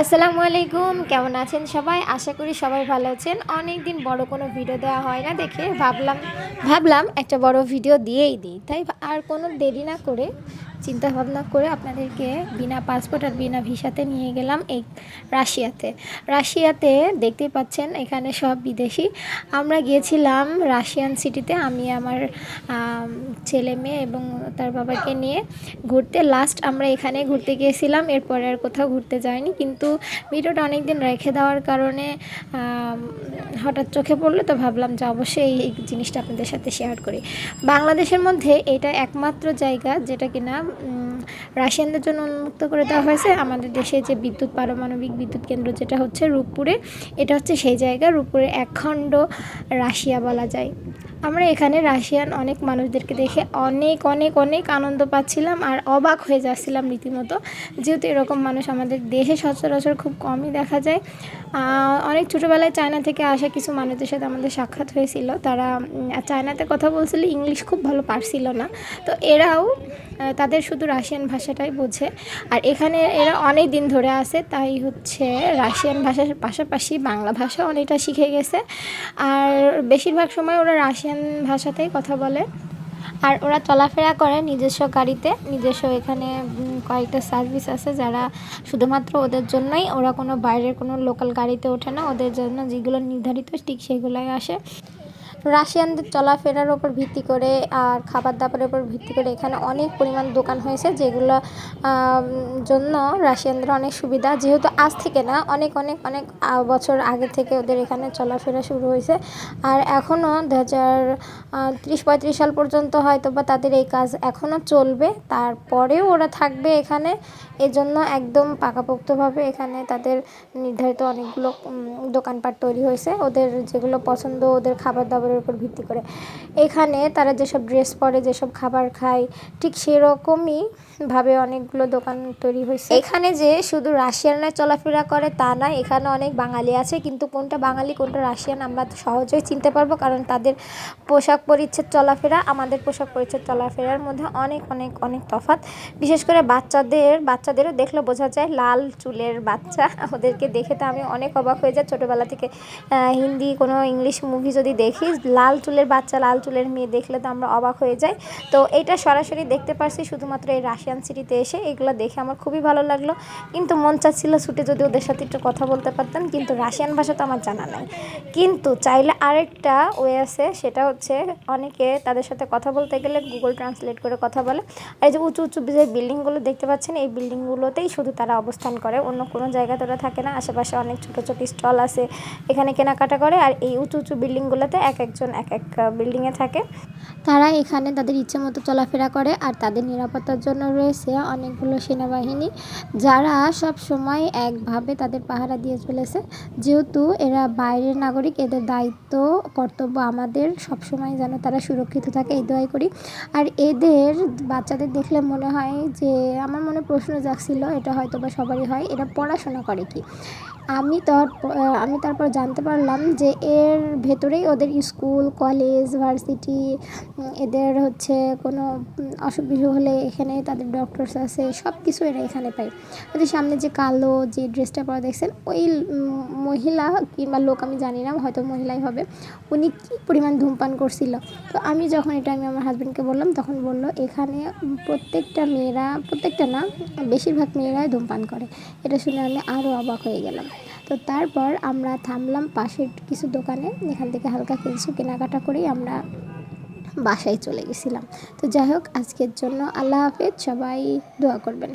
আসসালামু আলাইকুম, কেমন আছেন সবাই? আশা করি সবাই ভালো আছেন। অনেক দিন বড় কোনো ভিডিও দেওয়া হয় না দেখে ভাবলাম ভাবলাম একটা বড় ভিডিও দিয়েই দিই। তাই আর কোনো দেরি না করে চিন্তা ভাবনা করে আপনাদেরকে বিনা পাসপোর্ট আর বিনা ভিসাতে নিয়ে গেলাম এই রাশিয়াতে। রাশিয়াতে দেখতেই পাচ্ছেন এখানে সব বিদেশি। আমরা গিয়েছিলাম রাশিয়ান সিটিতে, আমি, আমার ছেলে মেয়ে এবং তার বাবাকে নিয়ে ঘুরতে। লাস্ট আমরা এখানে ঘুরতে গিয়েছিলাম, এরপরে আর কোথাও ঘুরতে যাইনি। কিন্তু ভিডিওটা অনেক দিন রেখে দেওয়ার কারণে হঠাৎ চোখে পড়ল, তো ভাবলাম যে অবশ্যই এই জিনিসটা আপনাদের সাথে শেয়ার করি। বাংলাদেশের মধ্যে এটা একমাত্র জায়গা যেটা কিনা রাশিয়ানদের জন্য উন্মুক্ত করে দেওয়া হয়েছে। আমাদের দেশে যে বিদ্যুৎ, পারমাণবিক বিদ্যুৎ কেন্দ্র যেটা হচ্ছে রূপপুরে, এটা হচ্ছে সেই জায়গা। রূপপুরে একখণ্ড রাশিয়া বলা যায়। আমরা এখানে রাশিয়ান অনেক মানুষদেরকে দেখে অনেক অনেক অনেক আনন্দ পাচ্ছিলাম আর অবাক হয়ে যাচ্ছিলাম রীতিমতো। যেহেতু এরকম মানুষ আমাদের দেশে সচরাচর খুব কমই দেখা যায়। অনেক ছোটোবেলায় চায়না থেকে আসা কিছু মানুষদের সাথে আমাদের সাক্ষাৎ হয়েছিল। তারা চায়নাতে কথা বলছিল, ইংলিশ খুব ভালো পারছিল না। তো এরাও তাদের শুধু রাশিয়ান ভাষাটাই বোঝে। আর এখানে এরা অনেক দিন ধরে আছে, তাই হচ্ছে রাশিয়ান ভাষার পাশাপাশি বাংলা ভাষা অনেকটা শিখে গেছে। আর বেশিরভাগ সময় ওরা রাশিয়ান ভাষাতেই কথা বলে। আর ওরা চলাফেরা করে নিজস্ব গাড়িতে, নিজস্ব এখানে কয়েকটা সার্ভিস আছে যারা শুধুমাত্র ওদের জন্যই, ওরা কোনো বাইরের কোনো লোকাল গাড়িতে ওঠে না, ওদের জন্য যেগুলো নির্ধারিত, ঠিক সেগুলোই আসে। রাশিয়ানদের চলাফেরার ওপর ভিত্তি করে আর খাবার দাবারের উপর ভিত্তি করে এখানে অনেক পরিমাণ দোকান হয়েছে, যেগুলো জন্য রাশিয়ানদের অনেক সুবিধা। যেহেতু আজ থেকে না, অনেক অনেক অনেক বছর আগে থেকে ওদের এখানে চলাফেরা শুরু হয়েছে। আর এখনও দু হাজার ত্রিশ পঁয়ত্রিশ সাল পর্যন্ত হয়তো বা তাদের এই কাজ এখনও চলবে। তারপরেও ওরা থাকবে এখানে। এজন্য একদম পাকাপোক্তভাবে এখানে তাদের নির্ধারিত অনেকগুলো দোকানপাট তৈরি হয়েছে। ওদের যেগুলো পছন্দ, ওদের খাবার দাবারের উপর ভিত্তি করে। এখানে তারা যেসব ড্রেস পরে, যেসব খাবার খায়, ঠিক সেরকমই ভাবে অনেকগুলো দোকান তৈরি হয়েছে। এখানে যে শুধু রাশিয়ানরা চলাফেরা করে তা না এখানে অনেক বাঙালি আছে, কিন্তু কোনটা বাঙালি, কোনটা রাশিয়ান আমরা তো সহজেই চিনতে পারব, কারণ তাদের পোশাক পরিচ্ছেদ চলাফেরা, আমাদের পোশাক পরিচ্ছদ চলাফেরার মধ্যে অনেক অনেক অনেক তফাৎ। বিশেষ করে বাচ্চাদের, বাচ্চাদেরও দেখলে বোঝা যায়, লাল চুলের বাচ্চা, ওদেরকে দেখে তো আমি অনেক অবাক হয়ে যাই। ছোটোবেলা থেকে হিন্দি কোনো ইংলিশ মুভি যদি দেখি লাল চুলের বাচ্চা, লাল চুলের মেয়ে দেখলে তো আমরা অবাক হয়ে যাই। তো এটা সরাসরি দেখতে পারছি শুধুমাত্র এই রাশিয়ান সিটিতে এসে। এগুলো দেখে আমার খুবই ভালো লাগল। কিন্তু মন চাচ্ছিল ছুটে যদি ওদের সাথে একটু কথা বলতে পারতাম, কিন্তু রাশিয়ান ভাষা তো আমার জানা নাই। কিন্তু চাইলে আরেকটা ওয়ে আছে, সেটা হচ্ছে অনেকে তাদের সাথে কথা বলতে গেলে গুগল ট্রান্সলেট করে কথা বলে। আর এই যে উঁচু উঁচু যে বিল্ডিংগুলো দেখতে পাচ্ছেন, এই বিল্ডিংগুলোতেই শুধু তারা অবস্থান করে। অন্য কোনো জায়গাতে ওরা থাকে না। আশেপাশে অনেক ছোটো ছোটো স্টল আছে, এখানে কেনাকাটা করে। আর এই উঁচু উঁচু বিল্ডিংগুলোতে এক এক একজন এক এক বিল্ডিংয়ে থাকে। তারা এখানে তাদের ইচ্ছে মতো চলাফেরা করে আর তাদের নিরাপত্তার জন্য রয়েছে অনেকগুলো সেনাবাহিনী, যারা সব সময় একভাবে তাদের পাহারা দিয়ে চলেছে। যেহেতু এরা বাইরের নাগরিক, এদের দায়িত্ব, কর্তব্য আমাদের সব সময় যেন তারা সুরক্ষিত থাকে, এই দোয়াই করি। আর এদের বাচ্চাদের দেখলে মনে হয় যে, আমার মনে প্রশ্ন জাগছিল, এটা হয়তো বা সবারই হয়, এরা পড়াশোনা করে কি? আমি তার আমি তারপর জানতে পারলাম যে এর ভেতরেই ওদের স্কুল কলেজ, ভার্সিটি এদের হচ্ছে কোনো অসুখ বিসুখ হলে এখানে তাদের ডক্টরস আছে সব কিছু এরা এখানে পায়। ওদের সামনে যে কালো যে ড্রেসটা পরা দেখছেন, ওই মহিলা কিংবা লোক, আমি জানি না, হয়তো মহিলাই হবে, উনি কী পরিমাণ ধূমপান করছিল? তো আমি যখন এটা আমি আমার হাজব্যান্ডকে বললাম, তখন বলল, এখানে প্রত্যেকটা মেয়েরা, প্রত্যেকটা না, বেশিরভাগ মেয়েরাই ধূমপান করে। এটা শুনে আমি আরও অবাক হয়ে গেলাম। তো তারপর আমরা থামলাম পাশের কিছু দোকানে। এখান থেকে হালকা কিছু কেনাকাটা করেই আমরা বাসায় চলে গেছিলাম। তো যাই হোক, আজকের জন্য আল্লাহ হাফেজ, সবাই দোয়া করবেন।